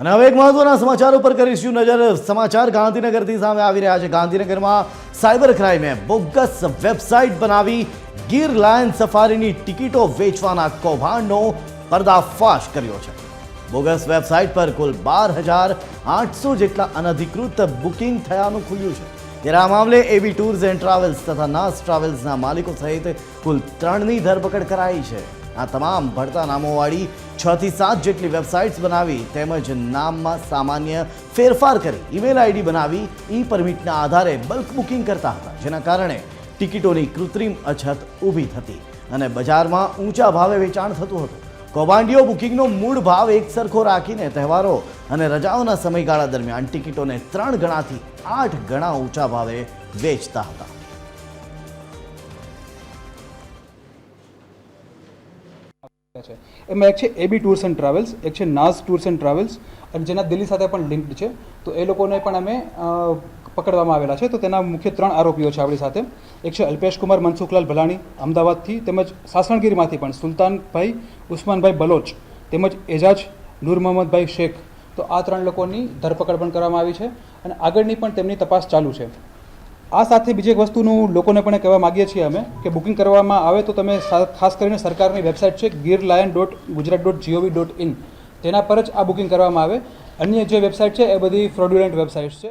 અને હવે એક મહત્વના સમાચાર ઉપર કરીશું નજર? સમાચાર ગાંધીનગરથી સામે આવી રહ્યા છે. ગાંધીનગરમાં સાયબર ક્રાઇમે બોગસ વેબસાઇટ બનાવી ગીર લાયન સફારીની ટિકિટો વેચવાના કૌભાંડનો પર્દાફાશ કર્યો છે. બોગસ વેબસાઇટ પર કુલ બાર હજાર આઠસો જેટલા અનધિકૃત બુકિંગ થયાનું ખુલ્યું છે. ત્યારે આ મામલે એવી ટૂર્સ એન્ડ ટ્રાવેલ્સ તથા નાસ ટ્રાવેલ્સના માલિકો સહિત કુલ ત્રણની ધરપકડ કરાઈ છે. આ તમામ ભરતા નામોવાળી છ થી સાત જેટલી વેબસાઇટ્સ બનાવી તેમજ નામમાં સામાન્ય ફેરફાર કરી ઈમેલ આઈડી બનાવી ઈ પરમિટના આધારે બલ્ક બુકિંગ કરતા હતા, જેના કારણે ટિકિટોની કૃત્રિમ અછત ઊભી થતી અને બજારમાં ઊંચા ભાવે વેચાણ થતું હતું. કૌભાંડીઓ બુકિંગનો મૂળ ભાવ એક સરખો રાખીને તહેવારો અને રજાઓના સમયગાળા દરમિયાન ટિકિટોને ત્રણ ગણાથી આઠ ગણા ઊંચા ભાવે વેચતા હતા. છે. એમાં એક છે એબી ટૂર્સ એન્ડ ટ્રાવેલ્સ એક છે નાઝ ટૂર્સ એન્ડ ટ્રાવેલ્સ અને જેના દિલ્હી સાથે પણ લિંક્ડ છે. તો એ લોકોને પણ અમે પકડવામાં આવેલા છે. તો તેના મુખ્ય ત્રણ આરોપીઓ છે આપણી સાથે. એક છે અલ્પેશ કુમાર, મનસુખલાલ ભલાણી, અમદાવાદથી, તેમજ સાસણગીરમાંથી પણ સુલતાનભાઈ, ઉસ્માનભાઈ બલોચ, તેમજ એજાજ નૂર મોહમ્મદભાઈ શેખ. તો આ ત્રણ લોકોની ધરપકડ પણ કરવામાં આવી છે અને આગળની પણ તેમની તપાસ ચાલુ છે. આ સાથે બીજી એક વસ્તુનું લોકોને પણ કહેવા માગીએ છીએ અમે કે બુકિંગ કરવામાં આવે તો તમે ખાસ કરીને સરકારની વેબસાઇટ છે Gir lion dot Gujarat dot G O V dot in તેના પર જ આ બુકિંગ કરવામાં આવે અન્ય જે વેબસાઇટ છે એ બધી ફ્રોડ્યુલન્ટ વેબસાઇટ્સ છે